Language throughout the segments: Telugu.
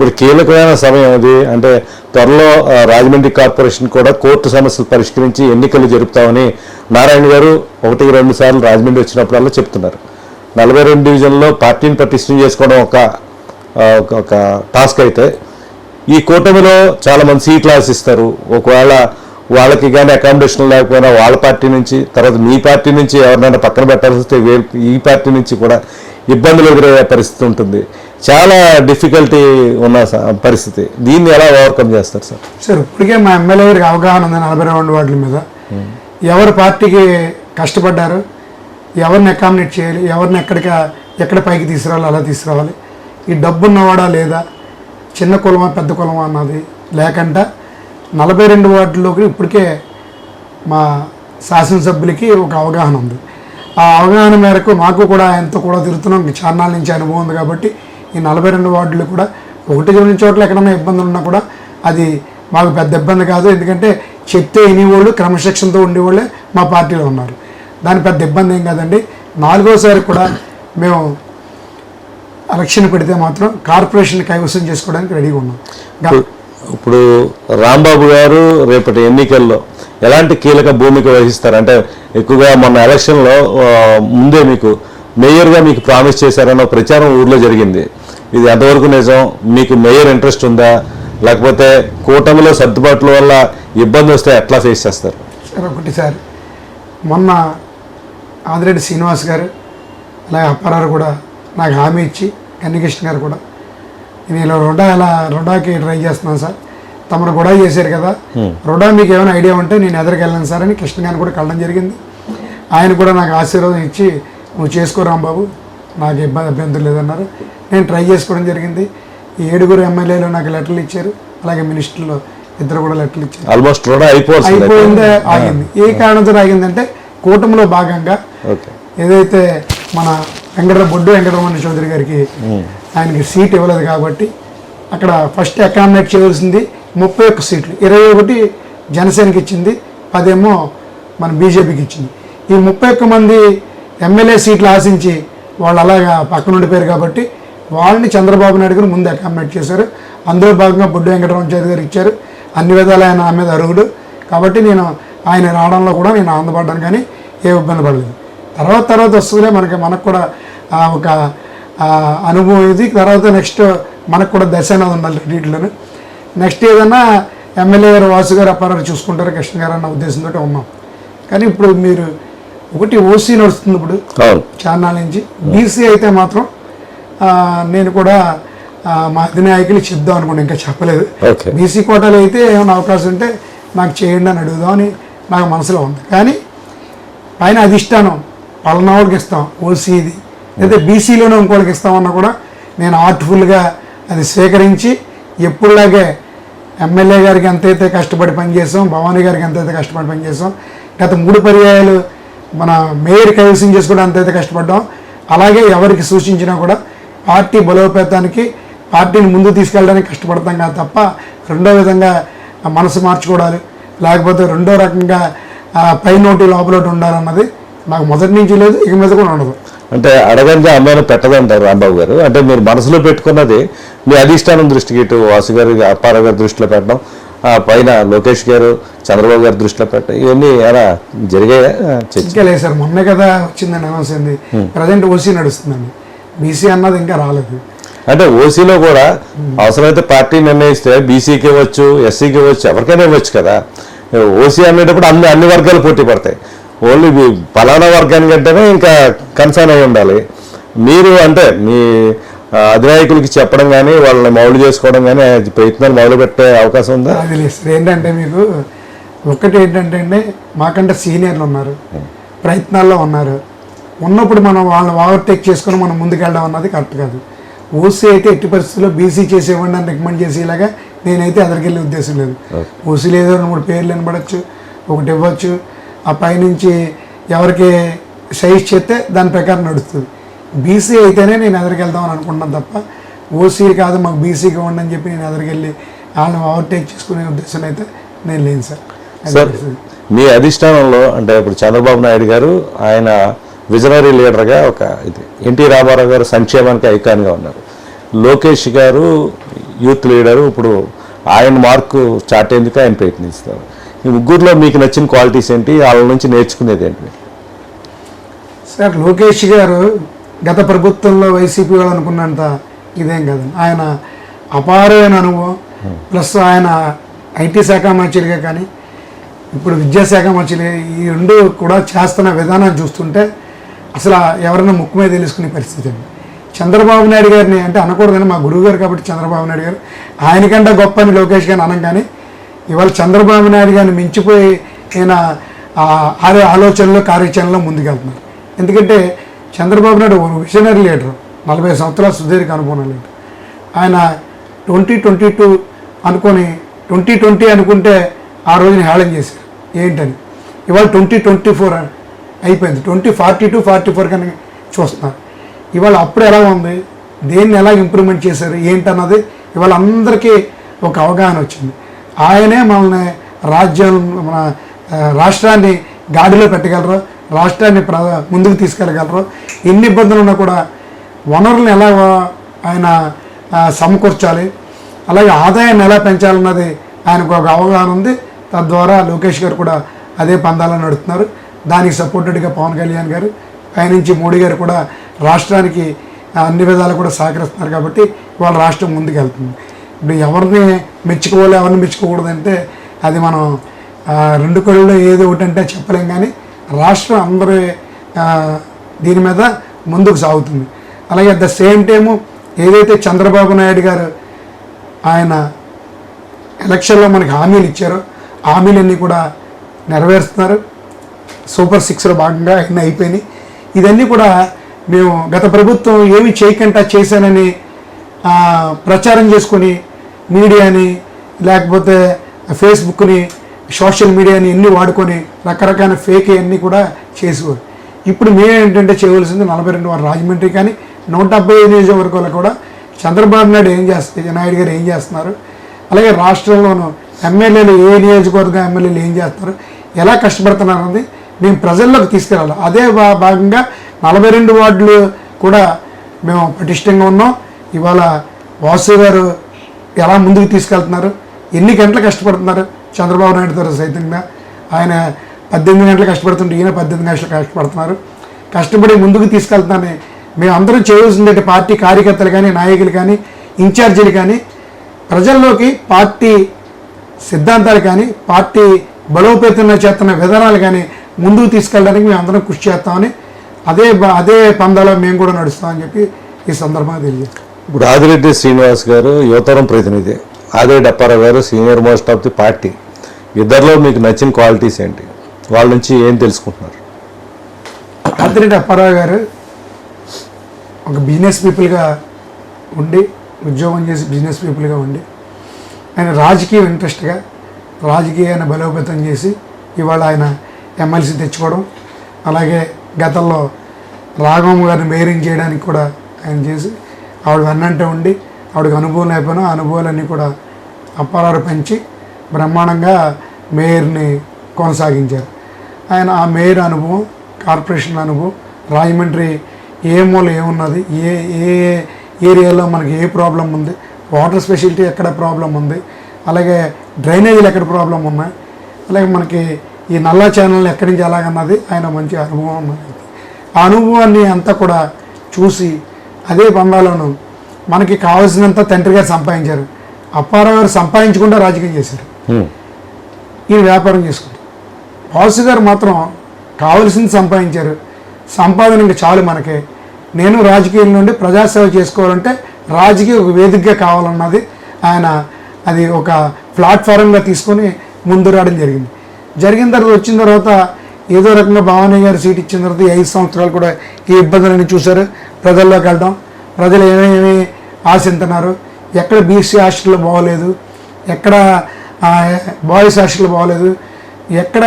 ఇప్పుడు కీలకమైన సమయం అది అంటే త్వరలో రాజమండ్రి కార్పొరేషన్ కూడా కోర్టు సమస్యలు పరిష్కరించి ఎన్నికలు జరుపుతామని నారాయణ గారు ఒకటి రెండు సార్లు రాజమండ్రి వచ్చినప్పుడల్లా చెప్తున్నారు. నలభై రెండు డివిజన్లో పార్టీని పటిష్టం చేసుకోవడం ఒక ఒక- ఒక టాస్క్ అయితే ఈ కూటమిలో చాలా మంది సీట్లు ఆశిస్తారు. ఒకవేళ వాళ్ళకి కానీ అకామిడేషన్ లేకపోయినా వాళ్ళ పార్టీ నుంచి తర్వాత మీ పార్టీ నుంచి ఎవరినైనా పక్కన పెట్టాల్సి వస్తే ఈ పార్టీ నుంచి కూడా ఇబ్బందులు ఎదురయ్యే పరిస్థితి ఉంటుంది. చాలా డిఫికల్టీ ఉన్న పరిస్థితి. దీన్ని ఎలా ఓవర్కమ్ చేస్తారు సార్? సార్ ఇప్పటికే మా ఎమ్మెల్యే గారికి అవగాహన ఉంది నలభై రెండు వార్డుల మీద. ఎవరు పార్టీకి కష్టపడ్డారు? ఎవరిని అకామిడేట్ చేయాలి? ఎవరిని ఎక్కడికి ఎక్కడ పైకి తీసుకురావాలి అలా తీసుకురావాలి. ఈ డబ్బు ఉన్నవాడా లేదా? చిన్న కులమా పెద్ద కులమా అన్నది లేకుండా నలభై రెండు వార్డుల్లోకి ఇప్పటికే మా శాసనసభ్యులకి ఒక అవగాహన ఉంది. ఆ అవగాహన మేరకు మాకు కూడా ఆయనతో కూడా తిరుగుతున్నాం. చార్నాల నుంచి అనుభవం ఉంది కాబట్టి ఈ నలభై రెండు వార్డులు కూడా ఒకటి రెండు చోట్ల ఎక్కడైనా ఇబ్బందులు ఉన్నా కూడా అది మాకు పెద్ద ఇబ్బంది కాదు. ఎందుకంటే చెప్తే వినేవాళ్ళు క్రమశిక్షణతో ఉండేవాళ్ళే మా పార్టీలో ఉన్నారు. దాని పెద్ద ఇబ్బంది ఏం కాదండి. నాలుగోసారి కూడా మేము ఎలక్షన్ పెడితే మాత్రం కార్పొరేషన్ కైవసం చేసుకోవడానికి రెడీగా ఉన్నాం. ఇప్పుడు రాంబాబు గారు రేపటి ఎన్నికల్లో ఎలాంటి కీలక భూమిక వహిస్తారు? అంటే ఎక్కువగా మొన్న ఎలక్షన్లో ముందే మీకు మేయర్గా మీకు ప్రామిస్ చేశారన్న ప్రచారం ఊర్లో జరిగింది. ఇది ఎంతవరకు నిజం? మీకు మేయర్ ఇంట్రెస్ట్ ఉందా? లేకపోతే కూటమిలో సర్దుబాట్ల వల్ల ఇబ్బంది వస్తే ఎట్లా ఫేస్ చేస్తారు? సార్ ఒకటి సార్ మొన్న ఆదిరెడ్డి శ్రీనివాస్ గారు అలాగే అప్పారావు కూడా నాకు హామీ ఇచ్చి కన్నికృష్ణ గారు కూడా నేను ఇలా రుడా ఇలా రుడాకి ట్రై చేస్తున్నాను సార్. తమరు కూడా చేశారు కదా. రుడా మీకు ఏమైనా ఐడియా ఉంటే నేను ఎదురుకు వెళ్ళాను సార్ అని కృష్ణ గారిని కూడా కలడం జరిగింది. ఆయన కూడా నాకు ఆశీర్వాదం ఇచ్చి నువ్వు చేసుకో రాంబాబు నాకు ఇబ్బంది అభ్యంతరం లేదన్నారు. నేను ట్రై చేసుకోవడం జరిగింది. ఈ ఏడుగురు ఎమ్మెల్యేలు నాకు లెటర్లు ఇచ్చారు. అలాగే మినిస్టర్లు ఇద్దరు కూడా లెటర్లు ఇచ్చారు. ఆల్మోస్ట్ అయిపోయిందే ఆగింది. ఏ కారణంతో ఆగిందంటే కూటమిలో భాగంగా ఏదైతే మన వెంకట బొడ్డు వెంకటరమణ చౌదరి గారికి ఆయనకి సీట్ ఇవ్వలేదు కాబట్టి అక్కడ ఫస్ట్ అకామిడేట్ చేయవలసింది ముప్పై ఒక్క సీట్లు. ఇరవై ఒకటి జనసేనకి ఇచ్చింది పదేమో మన బీజేపీకి ఇచ్చింది. ఈ ముప్పై ఒక్క మంది ఎమ్మెల్యే సీట్లు ఆశించి వాళ్ళు అలాగా పక్కన ఉండిపోయారు కాబట్టి వాళ్ళని చంద్రబాబు నాయుడు గారు ముందు అకామిడేట్ చేశారు. అందులో భాగంగా బొడ్డు వెంకటరమణ చౌదరి గారు ఇచ్చారు. అన్ని విధాలు ఆయన నా మీద అరుగుడు. కాబట్టి నేను ఆయన రావడంలో కూడా నేను ఆనందపడ్డాను కానీ ఏ ఇబ్బంది పడలేదు. తర్వాత తర్వాత వస్తుందిలే మనకి మనకు కూడా ఒక అనుభవం ఇది. తర్వాత నెక్స్ట్ మనకు కూడా దశ అనేది ఉండాలి వీటిలోనే నెక్స్ట్ ఏదన్నా ఎమ్మెల్యే గారు వాసు గారు అప్పారావు చూసుకుంటారు కృష్ణ గారు అన్న ఉద్దేశంతో ఉన్నాం. కానీ ఇప్పుడు మీరు ఒకటి ఓసీ నడుస్తుంది ఇప్పుడు చార్నాల నుంచి. బీసీ అయితే మాత్రం నేను కూడా మా అధినాయకులు చెప్దాం అనుకోండి ఇంకా చెప్పలేదు. బీసీ కోటాలో అయితే ఏమైనా అవకాశం ఉంటే నాకు చేయండి అని అడుగుదామని నాకు మనసులో ఉంది. కానీ పైన అధిష్టానం పలనావుడికి ఇస్తాం ఓసీది లేదా బీసీలోనే ఇంకోటికి ఇస్తామన్నా కూడా నేను ఆర్ట్ఫుల్గా అది స్వీకరించి ఎప్పుడులాగే ఎమ్మెల్యే గారికి ఎంతైతే కష్టపడి పనిచేసాం భవానీ గారికి ఎంతైతే కష్టపడి పనిచేసాం గత మూడు పర్యాయాలు మన మేయర్ కైవసం చేసుకోవడం ఎంతైతే కష్టపడ్డాం అలాగే ఎవరికి సూచించినా కూడా పార్టీ బలోపేతానికి పార్టీని ముందు తీసుకెళ్ళడానికి కష్టపడతాం కాదు తప్ప రెండో విధంగా మనసు మార్చుకోవడాలు లేకపోతే రెండో రకంగా పై నోటి లోపల ఉండాలన్నది నాకు మొదటి నుంచి లేదు ఇక మీద కూడా ఉండదు. అంటే అడగంగా అమ్మాయిని పెట్టదంటారు రాంబాబు గారు. అంటే మీరు మనసులో పెట్టుకున్నది మీ అధిష్టానం దృష్టికి ఇటు వాసు గారి అప్పారావు గారి దృష్టిలో పెట్టడం ఆ పైన లోకేష్ గారు చంద్రబాబు గారి దృష్టిలో పెట్టడం ఇవన్నీ ఎలా జరిగాయా? లేదు సార్. మొన్నే కదా వచ్చిందండి అనౌన్స్ అయింది. ప్రజెంట్ ఓసీ నడుస్తుందండి. బీసీ అన్నది ఇంకా రాలేదు. అంటే ఓసీలో కూడా అవసరమైతే పార్టీ నిర్ణయిస్తే బీసీకి ఇవ్వచ్చు ఎస్సీకి ఇవ్వచ్చు ఎవరికైనా ఇవ్వచ్చు కదా. ఓసీ అనేటప్పుడు అన్ని అన్ని వర్గాలు పోటీ పడతాయి. ఓన్లీ మీ పలానా వర్గానికి అంటేనే ఇంకా కన్సర్న్ అయి ఉండాలి. మీరు అంటే మీ అధినాయకులకి చెప్పడం కానీ వాళ్ళని మౌలు చేసుకోవడం కానీ ప్రయత్నాలు మొదలు పెట్టే అవకాశం ఉందా? అది లేదు ఏంటంటే మీకు ఒకటి ఏంటంటే అండి మాకంటే సీనియర్లు ఉన్నారు. ప్రయత్నాల్లో ఉన్నారు. ఉన్నప్పుడు మనం వాళ్ళని ఓవర్టేక్ చేసుకొని మనం ముందుకెళ్ళడం అన్నది కరెక్ట్ కాదు. ఓసీ అయితే ఎట్టి పరిస్థితుల్లో బీసీ చేసేవ్వండి అని రికమెండ్ చేసేలాగా నేనైతే ఎదరికెళ్ళే ఉద్దేశం లేదు. ఓసీలో ఏదో మూడు పేర్లు వినబడచ్చు ఒకటి ఇవ్వచ్చు ఆ పైనుంచి ఎవరికి సైజ్ చేస్తే దాని ప్రకారం నడుస్తుంది. బీసీ అయితేనే నేను ఎదరికెళ్దామని అనుకుంటున్నాను తప్ప ఓసీ కాదు మాకు బీసీకి ఇవ్వండి అని చెప్పి నేను ఎదరికెళ్ళి వాళ్ళని ఓవర్టేక్ చేసుకునే ఉద్దేశం అయితే నేను లేను సార్. సార్. మీ అధిష్టానంలో అంటే ఇప్పుడు చంద్రబాబు నాయుడు గారు ఆయన విజనరీ లీడర్గా ఒక ఇది ఎన్టీ రామారావు గారు సంక్షేమానికి ఐకాన్గా ఉన్నారు. లోకేష్ గారు యూత్ లీడరు ఇప్పుడు ఆయన మార్కు స్టార్ట్ అయ్యేందుకు ఆయన ప్రయత్నిస్తారు. ఈ ముగ్గురులో మీకు నచ్చిన క్వాలిటీస్ ఏంటి? వాళ్ళ నుంచి నేర్చుకునేది ఏంటి? సార్ లోకేష్ గారు గత ప్రభుత్వంలో వైసీపీ వాళ్ళు అనుకున్నంత ఇదేం కాదు. ఆయన అపారమైన అనుభవం. ప్లస్ ఆయన ఐటీ శాఖ మంత్రిగా కానీ ఇప్పుడు విద్యాశాఖ మంత్రిగా ఈ రెండు కూడా చేస్తున్న విధానం చూస్తుంటే అసలు ఎవరైనా ముక్కు మీద తెలుసుకునే పరిస్థితి అండి. చంద్రబాబు నాయుడు గారిని అంటే అనకూడదని మా గురువు గారు కాబట్టి చంద్రబాబు నాయుడు గారు. ఆయనకంటే గొప్ప అని లోకేష్ గారిని అనం కానీ ఇవాళ చంద్రబాబు నాయుడు గారిని మించిపోయి ఈయన ఆ ఆలోచనలో కార్యాచరణలో ముందుకెళ్తున్నారు. ఎందుకంటే చంద్రబాబు నాయుడు విజనరీ లీడర్ నలభై సంవత్సరాల సుదీర్ఘ అనుభవం లీడర్ ఆయన ట్వంటీ ట్వంటీ టూ అనుకొని ట్వంటీ ట్వంటీ అనుకుంటే ఆ రోజుని హేళం చేశారు. ఏంటని? ఇవాళ ట్వంటీ ట్వంటీ ఫోర్ అయిపోయింది. Twenty forty two forty four కానీ చూస్తున్నారు. ఇవాళ అప్పుడు ఎలా ఉంది? దేన్ని ఎలా ఇంప్రూవ్మెంట్ చేశారు? ఏంటన్నది ఇవాళ అందరికీ ఒక అవగాహన వచ్చింది. ఆయనే మనల్ని రాజ్యం మన రాష్ట్రాన్ని గాడిలో పెట్టగలరు రాష్ట్రాన్ని ప్ర ముందుకు తీసుకెళ్ళగలరు ఎన్ని ఇబ్బందులు ఉన్నా కూడా వనరులను ఎలా ఆయన సమకూర్చాలి అలాగే ఆదాయాన్ని ఎలా పెంచాలన్నది ఆయనకు ఒక అవగాహన ఉంది. తద్వారా లోకేష్ గారు కూడా అదే పందాలను నడుపుతున్నారు. దానికి సపోర్టెడ్గా పవన్ కళ్యాణ్ గారు పైనుంచి మోడీ గారు కూడా రాష్ట్రానికి అన్ని విధాలు కూడా సహకరిస్తున్నారు కాబట్టి వాళ్ళ రాష్ట్రం ముందుకు వెళ్తుంది ఇప్పుడు ఎవరిని మెచ్చుకోవాలి ఎవరిని మెచ్చుకోకూడదంటే అది మనం రెండు కళ్ళలో ఏదో ఒకటి అంటే చెప్పలేం కానీ రాష్ట్రం అందరి దీని మీద ముందుకు సాగుతుంది. అలాగే అట్ ద సేమ్ టైము ఏదైతే చంద్రబాబు నాయుడు గారు ఆయన ఎలక్షన్లో మనకి హామీలు ఇచ్చారో హామీలన్నీ కూడా నెరవేరుస్తున్నారు. సూపర్ సిక్స్లో భాగంగా అన్నీ అయిపోయినాయి. ఇదన్నీ కూడా మేము గత ప్రభుత్వం ఏమి చేయకుండా చేశానని ప్రచారం చేసుకొని మీడియాని లేకపోతే ఫేస్బుక్ని సోషల్ మీడియాని ఎన్ని వాడుకొని రకరకాల ఫేక్ అన్నీ కూడా చేసేవారు. ఇప్పుడు మేము ఏంటంటే చేయవలసింది నలభై రెండు వారు రాజమండ్రి కానీ నూట డెబ్బై ఐదు నియోజకవర్గాలు కూడా చంద్రబాబు నాయుడు ఏం చేస్తారు నాయుడు గారు ఏం చేస్తున్నారు? అలాగే రాష్ట్రంలోనూ ఎమ్మెల్యేలు ఏ నియోజకవర్గ ఎమ్మెల్యేలు ఏం చేస్తున్నారు? ఎలా కష్టపడుతున్నారు అనేది మేము ప్రజల్లోకి తీసుకెళ్ళాలి. అదే భా- భాగంగా నలభై రెండు వార్డులు కూడా మేము పటిష్టంగా ఉన్నాం. ఇవాళ వాసు గారు ఎలా ముందుకు తీసుకెళ్తున్నారు? ఎన్ని గంటలు కష్టపడుతున్నారు? చంద్రబాబు నాయుడు గారు సైతంగా. ఆయన పద్దెనిమిది గంటలు కష్టపడుతుంటే ఈయన పద్దెనిమిది గంటలు కష్టపడుతున్నారు. కష్టపడి ముందుకు తీసుకెళ్తానని మేము అందరం చేయవలసిందంటే పార్టీ కార్యకర్తలు కానీ నాయకులు కానీ ఇన్ఛార్జీలు కానీ ప్రజల్లోకి పార్టీ సిద్ధాంతాలు కానీ పార్టీ బలోపేతంగా చేస్తున్న విధానాలు కానీ ముందుకు తీసుకెళ్ళడానికి మేము అందరం కృషి చేస్తామని అదే అదే పందాలో మేము కూడా నడుస్తామని చెప్పి ఈ సందర్భంగా తెలియజేస్తాం ఇప్పుడు ఆదిరెడ్డి శ్రీనివాస్ గారు యువతరం ప్రతినిధి. Adireddy Apparao garu senior most of the party. ఇద్దరిలో మీకు నచ్చిన క్వాలిటీస్ ఏంటి? వాళ్ళ నుంచి ఏం తెలుసుకుంటున్నారు? ఆదిరెడ్డి అప్పారావు గారు ఒక బిజినెస్ పీపుల్గా ఉండి ఉద్యోగం చేసి బిజినెస్ పీపుల్గా ఉండి ఆయన రాజకీయ ఇంట్రెస్ట్గా రాజకీయాన్ని బలోపేతం చేసి ఇవాళ ఆయన ఎమ్మెల్సీ తెచ్చుకోవడం అలాగే గతంలో రాఘవమ్మ గారిని మేరింగ్ చేయడానికి కూడా ఆయన చేసి ఆవిడ వెన్నంటే ఉండి ఆవిడకి అనుభవం లేకపోయినా ఆ అనుభవాలన్నీ కూడా అప్పారావు పెంచి బ్రహ్మాండంగా మేయర్ని కొనసాగించారు. ఆయన ఆ మేయర్ అనుభవం కార్పొరేషన్ అనుభవం రాజమండ్రి ఏ మూల ఏమున్నది ఏ ఏ ఏరియాలో మనకి ఏ ప్రాబ్లం ఉంది వాటర్ స్పెషాలిటీ ఎక్కడ ప్రాబ్లం ఉంది అలాగే డ్రైనేజీలు ఎక్కడ ప్రాబ్లం ఉన్నాయి అలాగే మనకి ఈ నల్ల ఛానల్ ఎక్కడి నుంచి ఎలాగన్నది ఆయన మంచి అనుభవం ఆ అనుభవాన్ని అంతా కూడా చూసి అదే బంగాళను మనకి కావాల్సినంత తండ్రి గారు సంపాదించారు. అప్పారావు గారు సంపాదించకుండా రాజకీయం చేశారు. ఈయన వ్యాపారం చేసుకుంటారు. బాసు గారు మాత్రం కావలసింది సంపాదించారు. సంపాదన ఇంకా చాలు మనకి. నేను రాజకీయం నుండి ప్రజాసేవ చేసుకోవాలంటే రాజకీయ ఒక వేదికగా కావాలన్నది ఆయన అది ఒక ప్లాట్ఫారంగా తీసుకొని ముందు రావడం జరిగింది. జరిగిన తర్వాత వచ్చిన తర్వాత ఏదో రకంగా భవానీ గారు సీట్ ఇచ్చిన తర్వాత ఐదు సంవత్సరాలు కూడా ఈ ఇబ్బందులన్నీ చూశారు. ప్రజల్లోకి వెళ్ళడం ప్రజలు ఏమేమి ఆశిస్తున్నారు ఎక్కడ బీసీ హాస్టల్లో బాగోలేదు? ఎక్కడ బాయ్స్ హాస్టల్ బాగోలేదు? ఎక్కడ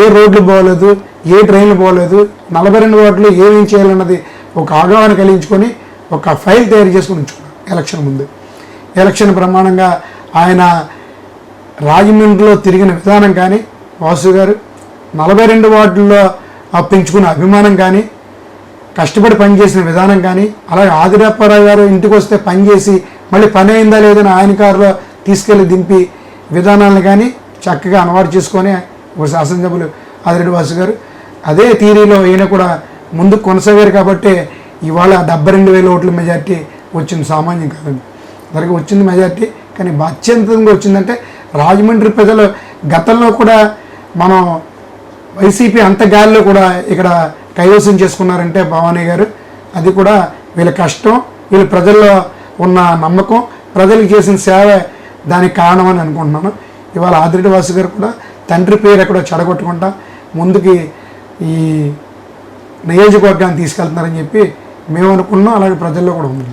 ఏ రోడ్లు బాగోలేదు? ఏ ట్రైన్లు బాగోలేదు? నలభై రెండు వార్డులు ఏమేం చేయాలన్నది ఒక అవగాహన కలిగించుకొని ఒక ఫైల్ తయారు చేసుకుని ఉంచుకున్నాం ఎలక్షన్ ముందు. ఎలక్షన్ ప్రమాణంగా ఆయన రాజమండ్రిలో తిరిగిన విధానం కానీ వాసు గారు నలభై రెండు వార్డుల్లో పెంచుకున్న అభిమానం కానీ కష్టపడి పనిచేసిన విధానం కానీ అలాగే ఆదిరప్పారావు గారు ఇంటికి వస్తే పనిచేసి మళ్ళీ పని అయిందా లేదని ఆయన కారులో తీసుకెళ్ళి దింపి విధానాలను కానీ చక్కగా అలవాటు చేసుకొని ఒక శాసనసభ్యులు ఆదిరెడ్డి వాసు గారు. అదే థీరీలో ఈయన కూడా ముందు కొనసాగారు కాబట్టి ఇవాళ డెబ్బై రెండు వేల ఓట్ల మెజార్టీ వచ్చింది సామాన్యం కాదండి అందరికి వచ్చింది మెజార్టీ కానీ అత్యంతంగా వచ్చిందంటే రాజమండ్రి ప్రజలు గతంలో కూడా మనం వైసీపీ అంత గాలిలో కూడా ఇక్కడ కైవసం చేసుకున్నారంటే భవానీ గారు. అది కూడా వీళ్ళ కష్టం వీళ్ళ ప్రజల్లో ఉన్న నమ్మకం ప్రజలకు చేసిన సేవ దానికి కారణం అని అనుకుంటున్నాను. ఇవాళ ఆదిరెడ్డి వాసు గారు కూడా తండ్రి పేరు ఎక్కడో చెడగొట్టకుండా ముందుకి ఈ నియోజకవర్గాన్ని తీసుకెళ్తున్నారని చెప్పి మేము అనుకున్నాం అలాగే ప్రజల్లో కూడా ఉంది.